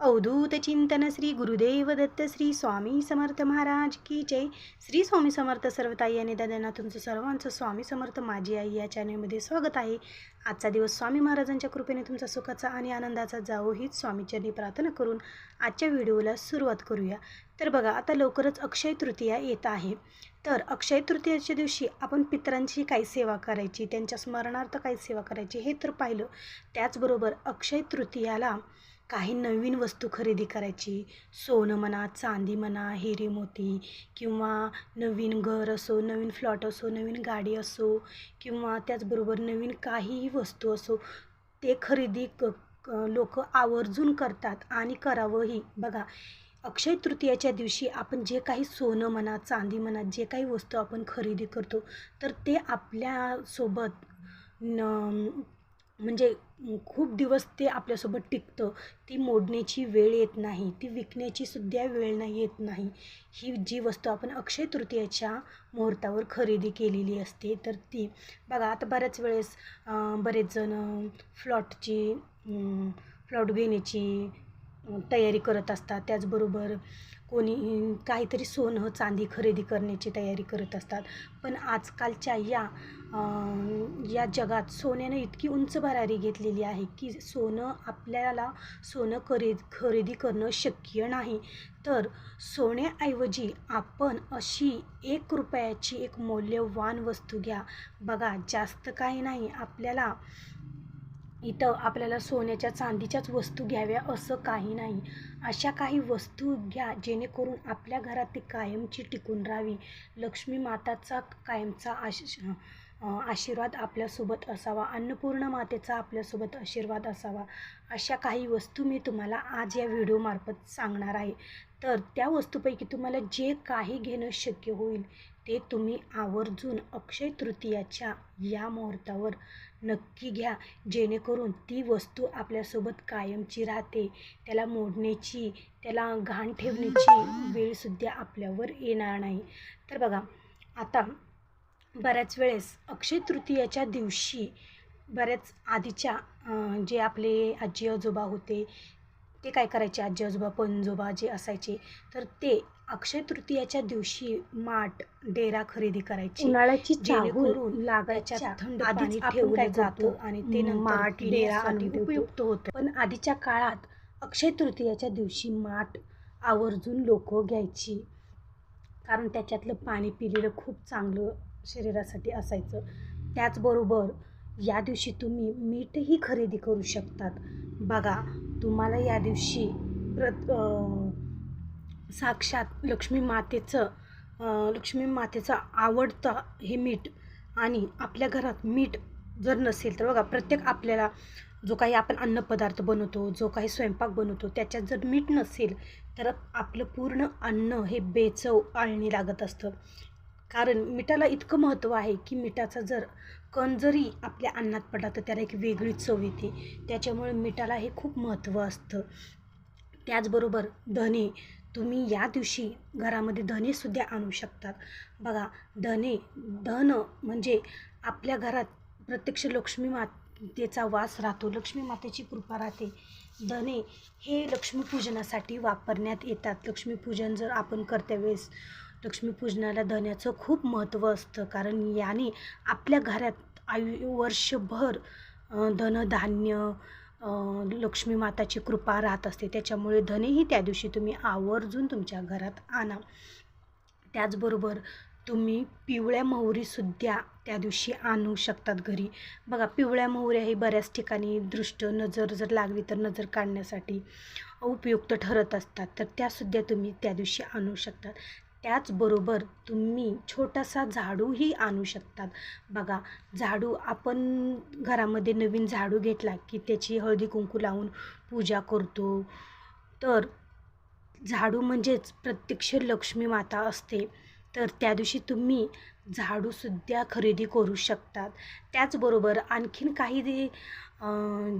अवधूत चिंतन श्री गुरुदेव दत्त श्री स्वामी समर्थ महाराज की जय. श्री स्वामी समर्थ सर्वताई आणि दादांना तुमचं सर्वांचं स्वामी समर्थ माझी आई या चॅनलमध्ये स्वागत आहे. आजचा दिवस स्वामी महाराजांच्या कृपेने तुमचा सुखाचा आणि आनंदाचा जावो हीच स्वामीचरणी प्रार्थना करून आजच्या व्हिडिओला सुरुवात करूया. तर बघा आता लवकरच अक्षय तृतीया येत आहे. तर अक्षय तृतीयाच्या दिवशी आपण पितरांची काय सेवा करायची त्यांच्या स्मरणार्थ काय सेवा करायची हे तर पाहिलं. त्याचबरोबर अक्षय तृतीयाला काही नवीन वस्तू खरेदी करायची. सोनं म्हणा चांदी म्हणा हिरे मोती किंवा नवीन घर असो नवीन फ्लॉट असो नवीन गाडी असो किंवा त्याचबरोबर नवीन काहीही वस्तू असो ते खरेदी क लोक आवर्जून करतात आणि करावंही. बघा अक्षय तृतीयाच्या दिवशी आपण जे काही सोनं म्हणा चांदी म्हणा जे काही वस्तू आपण खरेदी करतो तर ते आपल्यासोबत न म्हणजे खूप दिवस ते आपल्यासोबत टिकतं ती मोडण्याची वेळ येत नाही ती विकण्याची सुद्धा वेळ नाही येत नाही. ही जी वस्तू आपण अक्षय तृतीयाच्या मुहूर्तावर खरेदी केलेली असते तर ती बघा आता बऱ्याच वेळेस बरेच जण फ्लॉटची फ्लॉट घेण्याची तयारी करत असतात. त्याचबरोबर कोणी काहीतरी सोनं चांदी खरेदी करण्याची तयारी करत असतात. पण आजकालच्या या या जगात सोन्यानं इतकी उंच भरारी घेतलेली आहे की सोनं आपल्याला सोनं खरे खरेदी करणं शक्य नाही. तर सोन्याऐवजी आपण अशी एक रुपयाची एक मौल्यवान वस्तू घ्या. बघा जास्त काही नाही. आपल्याला इथं आपल्याला सोन्याच्या चांदीच्याच वस्तू घ्याव्या असं काही नाही. अशा काही वस्तू घ्या जेणेकरून आपल्या घरात ती कायमची टिकून राहावी. लक्ष्मी माताचा कायमचा आश आशीर्वाद आपल्यासोबत असावा. अन्नपूर्ण मातेचा आपल्यासोबत आशीर्वाद असावा. अशा काही वस्तू मी तुम्हाला आज या व्हिडिओमार्फत सांगणार आहे. तर त्या वस्तूपैकी तुम्हाला जे काही घेणं शक्य होईल ते तुम्ही आवर्जून अक्षय तृतीयाच्या या मुहूर्तावर नक्की घ्या. जेणेकरून ती वस्तू आपल्यासोबत कायमची राहते. त्याला मोडण्याची त्याला घाण ठेवण्याची वेळसुद्धा आपल्यावर येणार नाही. तर बघा आता बऱ्याच वेळेस अक्षय तृतीयाच्या दिवशी बऱ्याच आधीच्या जे आपले आजी आजोबा होते ते काय करायचे? आजी आजोबा पणजोबा जे असायचे तर ते अक्षय तृतीयाच्या दिवशी माठ डेरा खरेदी करायची. उन्हाळ्याची जेणेकरून लागायच्या थंड पाणी ठेवलं जातं? आणि ते माठ, डेरा. उपयुक्त होतं. पण आधीच्या काळात अक्षय तृतीयाच्या दिवशी माठ आवर्जून लोक घ्यायची. कारण त्याच्यातलं पाणी पिलेलं खूप चांगलं शरीरासाठी असायचं. त्याचबरोबर या दिवशी तुम्ही मीठही खरेदी करू शकतात. बघा तुम्हाला या दिवशी प्रत साक्षात लक्ष्मी मातेचं लक्ष्मी मातेचं आवडतं हे मीठ आणि आपल्या घरात मीठ जर नसेल तर बघा प्रत्येक आपल्याला जो काही आपण अन्नपदार्थ बनवतो जो काही स्वयंपाक बनवतो त्याच्यात जर मीठ नसेल तर आपलं पूर्ण अन्न हे बेचव आळणी लागत असतं. कारण मिठाला इतकं महत्त्व आहे की मिठाचा जर कण जरी आपल्या अन्नात पडला तर त्याला एक वेगळीच चव येते. त्याच्यामुळे मिठाला हे खूप महत्त्व असतं. त्याचबरोबर धने तुम्ही या दिवशी घरामध्ये धनेसुद्धा आणू शकतात. बघा धने धन म्हणजे आपल्या घरात प्रत्यक्ष लक्ष्मी मातेचा वास राहतो. लक्ष्मी मातेची कृपा राहते. धने हे लक्ष्मीपूजनासाठी वापरण्यात येतात. लक्ष्मीपूजन जर आपण करत्या वेळेस लक्ष्मीपूजनाला धन्याचं खूप महत्त्व असतं. कारण याने आपल्या घरात आयु वर्षभर धनधान्य लक्ष्मी माताची कृपा राहत असते. त्याच्यामुळे धनेही त्या दिवशी तुम्ही आवर्जून तुमच्या घरात आणा. त्याचबरोबर तुम्ही पिवळ्या मोहरीसुद्धा त्या दिवशी आणू शकतात घरी. बघा पिवळ्या मोहऱ्या ही बऱ्याच ठिकाणी दृष्ट नजर जर लागली तर नजर काढण्यासाठी उपयुक्त ठरत असतात. तर त्यासुद्धा तुम्ही त्या दिवशी आणू शकतात. त्याचबरोबर तुम्ही छोटासा झाडूही आणू शकतात. बघा झाडू आपण घरामध्ये नवीन झाडू घेतला की त्याची हळदी कुंकू लावून पूजा करतो. तर झाडू म्हणजेच प्रत्यक्ष लक्ष्मी माता असते. तर त्या दिवशी तुम्ही झाडूसुद्धा खरेदी करू शकतात. त्याचबरोबर आणखीन काही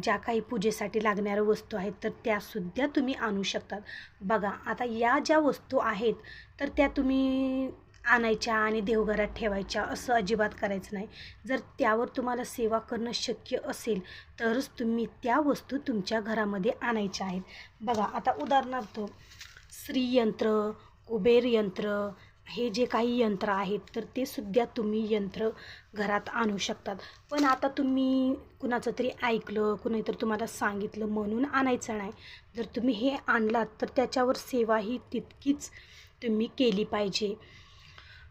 ज्या काही पूजेसाठी लागणाऱ्या वस्तू आहेत तर त्यासुद्धा तुम्ही आणू शकतात. बघा आता या ज्या वस्तू आहेत तर त्या तुम्ही आणायच्या आणि देवघरात ठेवायच्या असं अजिबात करायचं नाही. जर त्यावर तुम्हाला सेवा करणं शक्य असेल तरच तुम्ही त्या वस्तू तुमच्या घरामध्ये आणायच्या आहेत. बघा आता उदाहरणार्थ श्रीयंत्र कुबेर यंत्र हे जे काही यंत्र आहेत तर ते सुद्धा तुम्ही यंत्र घरात आणू शकतात. पण आता तुम्ही कुणाचं तरी ऐकलं कुणीतरी तुम्हाला सांगितलं म्हणून आणायचं नाही. जर तुम्ही हे आणलात तर त्याच्यावर सेवा ही तितकीच तुम्ही केली पाहिजे.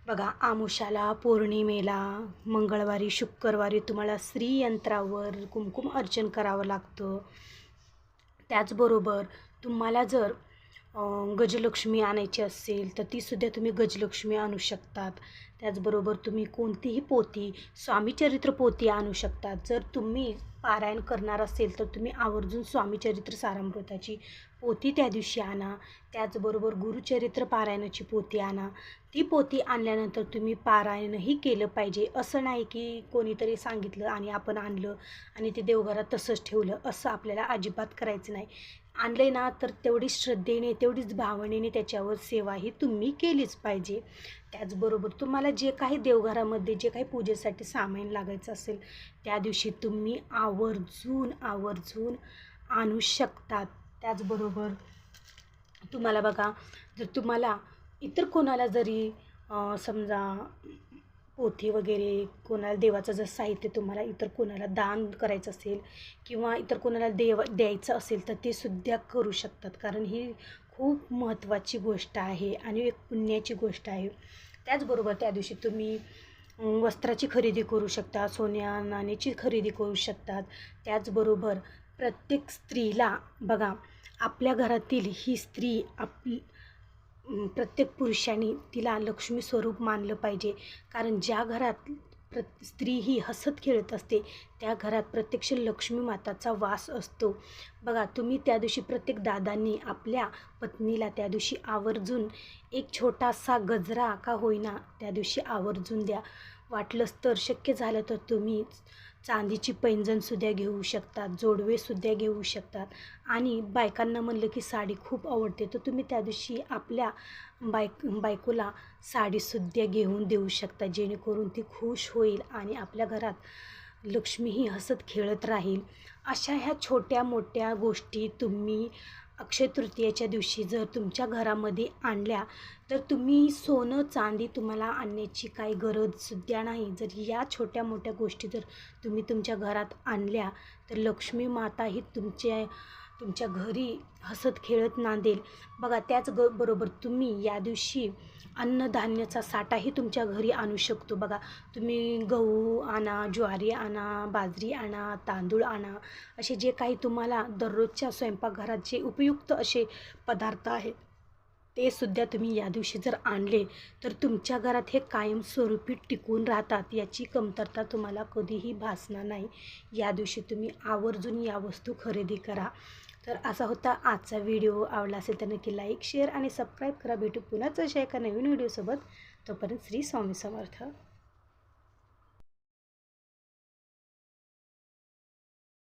बघा आमुषाला पौर्णिमेला मंगळवारी शुक्रवारी तुम्हाला श्रीयंत्रावर कुमकुम अर्चन करावं लागतं. त्याचबरोबर तुम्हाला जर गजलक्ष्मी आणायची असेल तर तीसुद्धा तुम्ही गजलक्ष्मी आणू शकतात. त्याचबरोबर तुम्ही कोणतीही पोती स्वामीचरित्र पोती आणू शकतात. जर तुम्ही पारायण करणार असेल तर तुम्ही आवर्जून स्वामीचरित्र सारामृताची पोती त्या दिवशी आणा. त्याचबरोबर गुरुचरित्र पारायणाची पोती आणा. ती पोती आणल्यानंतर तुम्ही पारायणही केलं पाहिजे. असं नाही की कोणीतरी सांगितलं आणि आपण आणलं आणि ते देवघरात तसंच ठेवलं असं आपल्याला अजिबात करायचं नाही. आणले ना तर तेवढी श्रद्धेने तेवढीच भावनेने त्याच्यावर सेवा ही तुम्ही केलीच पाहिजे. त्याचबरोबर तुम्हाला जे काही देवघरामध्ये जे काही पूजेसाठी सामान लागायचं असेल त्या दिवशी तुम्ही आवर्जून आवर्जून आणू शकतात त्याचबरोबर तुम्हाला बघा जर तुम्हाला इतर कोणाला जरी समजा पोथी वगैरे कोणाला देवाचं जर साहित्य तुम्हाला इतर कोणाला दान करायचं असेल किंवा इतर कोणाला देव द्यायचं असेल तर ते सुद्धा करू शकतात. कारण ही खूप महत्त्वाची गोष्ट आहे आणि एक पुण्याची गोष्ट आहे. त्याचबरोबर त्या दिवशी तुम्ही वस्त्राची खरेदी करू शकता सोन्या नाण्याची खरेदी करू शकतात. त्याचबरोबर प्रत्येक स्त्रीला बघा आपल्या घरातील ही स्त्री आपली प्रत्येक पुरुषांनी तिला लक्ष्मी स्वरूप मानलं पाहिजे. कारण ज्या घरात प्र स्त्री ही हसत खेळत असते त्या घरात प्रत्यक्ष लक्ष्मी माताचा वास असतो. बघा तुम्ही त्या दिवशी प्रत्येक दादांनी आपल्या पत्नीला त्या दिवशी आवर्जून एक छोटासा गजरा का होईना त्या दिवशी आवर्जून द्या. वाटलंच तर शक्य झालं तर तुम्ही चांदीची पैंजणसुद्धा घेऊ शकतात जोडवेसुद्धा घेऊ शकतात. आणि बायकांना म्हणलं की साडी खूप आवडते तर तुम्ही त्या दिवशी आपल्या बायक बायकोला साडीसुद्धा घेऊन देऊ शकता जेणेकरून ती खुश होईल आणि आपल्या घरात लक्ष्मीही हसत खेळत राहील. अशा ह्या छोट्या मोठ्या गोष्टी तुम्ही अक्षय तृतीयेच्या दिवशी जर तुमच्या घरामध्ये आणल्या तर तुम्ही सोनं चांदी तुम्हाला आणण्याची काही गरजसुद्धा नाही. जर या छोट्या मोठ्या गोष्टी जर तुम्ही तुमच्या घरात आणल्या तर लक्ष्मी माता ही तुमच्या तुमच्या घरी हसत खेळत नांदेल बघा त्याच ग बरोबर तुम्ही या दिवशी अन्नधान्याचा साठाही तुमच्या घरी आणू शकतो. बघा तुम्ही गहू आणा ज्वारी आणा बाजरी आणा तांदूळ आणा असे जे काही तुम्हाला दररोजच्या स्वयंपाकघरात जे उपयुक्त असे पदार्थ आहेत ते सुद्धा तुम्ही या दिवशी जर आणले तर तुमच्या घरात हे कायमस्वरूपी टिकून राहतात याची कमतरता तुम्हाला कधीही भासणार नाही. या दिवशी तुम्ही आवर्जून या वस्तू खरेदी करा. तर असा होता आजचा व्हिडिओ. आवडला असेल तर नक्की लाईक शेअर आणि सबस्क्राईब करा. भेटू पुन्हाच अशा एका नवीन व्हिडिओसोबत. तोपर्यंत श्री स्वामी समर्थ.